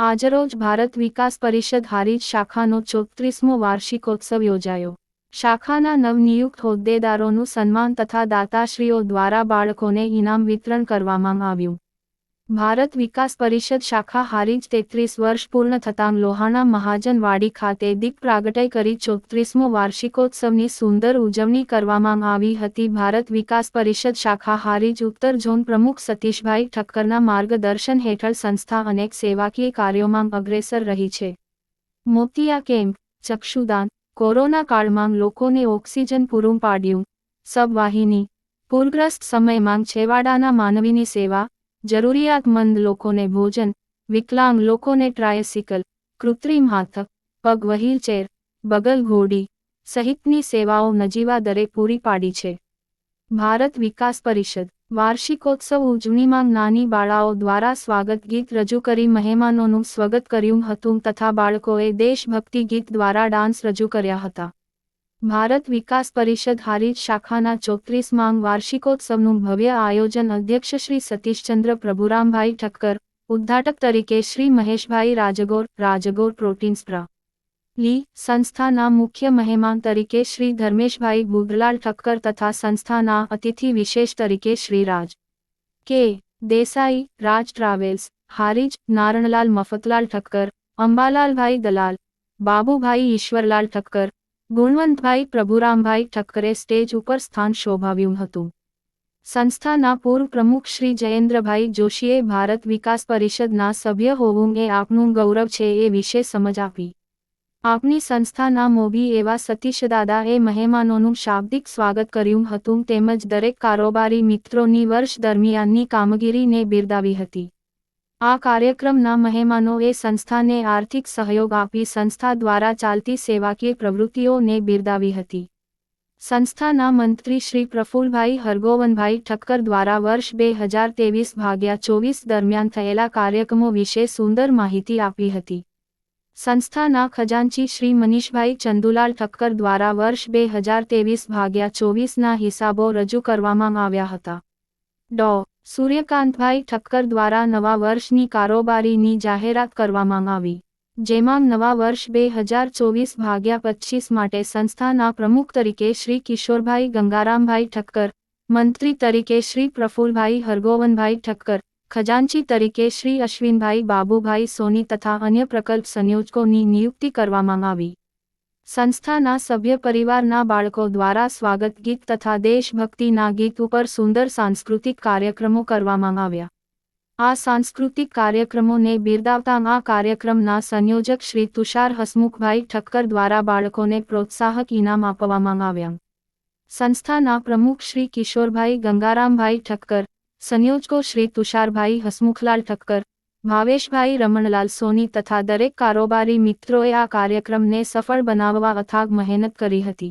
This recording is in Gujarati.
આજરોજ ભારત વિકાસ પરિષદ હારીજ શાખાનો ચોત્રીસમો વાર્ષિકોત્સવ યોજાયો. શાખાના નવનિયુક્ત હોદ્દેદારોનું સન્માન તથા દાતાશ્રીઓ દ્વારા બાળકોને ઇનામ વિતરણ કરવામાં આવ્યું. ભારત વિકાસ પરિષદ શાખા હારીજ તેત્રીસ વર્ષ પૂર્ણ થતાં લોહાણા મહાજનવાડી ખાતે દીપ પ્રાગટય કરી ચોત્રીસમો વાર્ષિકોત્સવની સુંદર ઉજવણી કરવામાં આવી હતી. ભારત વિકાસ પરિષદ શાખા હારીજ ઉત્તર ઝોન પ્રમુખ સતીશભાઈ ઠક્કરના માર્ગદર્શન હેઠળ સંસ્થા અનેક સેવાકીય કાર્યોમાં અગ્રેસર રહી છે. મોતિયા કેમ્પ, ચક્ષુદાન, કોરોના કાળમાં લોકોને ઓક્સિજન પૂરું પાડ્યું. સબવાહિની પૂરગ્રસ્ત સમયમાં છેવાડાના માનવીની સેવા જરૂરિયાતમંદ લોકોને ભોજન, વિકલાંગ લોકોને ટ્રાયસિકલ, કૃત્રિમ હાથ, પગ વ્હીલચેર બગલ, ઘોડી સહિતની સેવાઓ નજીવા દરે પૂરી પાડી છે. ભારત વિકાસ પરિષદ, વાર્ષિકોત્સવ ઉજવણીમાં નાની બાળાઓ દ્વારા સ્વાગત ગીત રજૂ કરી મહેમાનોનું સ્વાગત કર્યું હતું તથા બાળકોએ દેશભક્તિ ગીત દ્વારા ડાન્સ રજૂ કર્યા હતા. ભારત વિકાસ પરિષદ હારીજ શાખાના ચોત્રીસ માંગ વાર્ષિકોત્સવનું ભવ્ય આયોજન અધ્યક્ષ શ્રી સતીશચંદ્ર પ્રભુરામભાઈ ઠક્કર, ઉદ્ઘાટક તરીકે શ્રી મહેશભાઈ રાજગોર રાજગોર પ્રોટીન્સ પ્ર. લી, સંસ્થાના મુખ્ય મહેમાન તરીકે શ્રી ધર્મેશભાઈ ગુગલાલ ઠક્કર તથા સંસ્થાના અતિથિ વિશેષ તરીકે શ્રી રાજ. કે, દેસાઈ, રાજ ટ્રાવેલ્સ, હારીજ, નારણલાલ મફતલાલ ઠક્કર, અંબાલાલભાઈ દલાલ, બાબુભાઈ ઈશ્વરલાલ ઠક્કર ગુણવંતભાઈ પ્રભુરામભાઈ ઠક્કરે સ્ટેજ ઉપર સ્થાન શોભાવ્યું હતું. સંસ્થાના પૂર્વ પ્રમુખ શ્રી જયેન્દ્રભાઈ જોશીએ ભારત વિકાસ પરિષદના સભ્ય હોવું એ આપનું ગૌરવ છે એ વિશે સમજ આપી. આપની સંસ્થાના મોભી એવા સતીશદાદાએ મહેમાનોનું શાબ્દિક સ્વાગત કર્યું હતું તેમજ દરેક કારોબારી મિત્રોની વર્ષ દરમિયાનની કામગીરીને બિરદાવી હતી. આ કાર્યક્રમના મહેમાનોએ સંસ્થાને આર્થિક સહયોગ આપી સંસ્થા દ્વારા ચાલતી સેવાકીય પ્રવૃત્તિઓને બિરદાવી હતી. સંસ્થાના મંત્રી શ્રી પ્રફુલભાઈ હરગોવનભાઈ ઠક્કર દ્વારા વર્ષ બે હજાર ત્રેવીસ ભાગ્યા ચોવીસ દરમિયાન થયેલા કાર્યક્રમો વિશે સુંદર માહિતી આપી હતી. સંસ્થાના ખજાનચી શ્રી મનીષભાઈ ચંદુલાલ ઠક્કર દ્વારા વર્ષ બે હજાર ત્રેવીસ ભાગ્યા ચોવીસના હિસાબો રજૂ કરવામાં આવ્યા હતા. ડો. સૂર્યકાંતભાઈ ઠક્કર દ્વારા નવા વર્ષની કારોબારીની જાહેરાત કરવામાં આવી, જેમાં નવા વર્ષ બે હજાર ચોવીસ ભાગ્યા પચીસ માટે સંસ્થાના પ્રમુખ તરીકે શ્રી કિશોરભાઈ ગંગારામભાઈ ઠક્કર, મંત્રી તરીકે શ્રી પ્રફુલભાઈ હરગોવનભાઈ ઠક્કર, ખજાનચી તરીકે શ્રી અશ્વિનભાઈ બાબુભાઈ સોની તથા અન્ય પ્રકલ્પ સંયોજકોની નિયુક્તિ કરવામાં આવી. સંસ્થાના સભ્ય પરિવારના બાળકો દ્વારા સ્વાગત ગીત તથા દેશભક્તિના ગીત ઉપર સુંદર સાંસ્કૃતિક કાર્યક્રમો કરવામાં આવ્યા. આ સાંસ્કૃતિક કાર્યક્રમોને બિરદાવતા આ કાર્યક્રમના સંયોજક શ્રી તુષાર હસમુખભાઈ ઠક્કર દ્વારા બાળકોને પ્રોત્સાહક ઇનામ આપવામાં આવ્યા. સંસ્થાના પ્રમુખ શ્રી કિશોરભાઈ ગંગારામભાઈ ઠક્કર, સંયોજકો શ્રી તુષારભાઈ હસમુખલાલ ઠક્કર ભાવેશભાઈ રમણલાલ સોની તથા દરેક કારોબારી મિત્રોએ આ કાર્યક્રમને સફળ બનાવવા અથાગ મહેનત કરી હતી.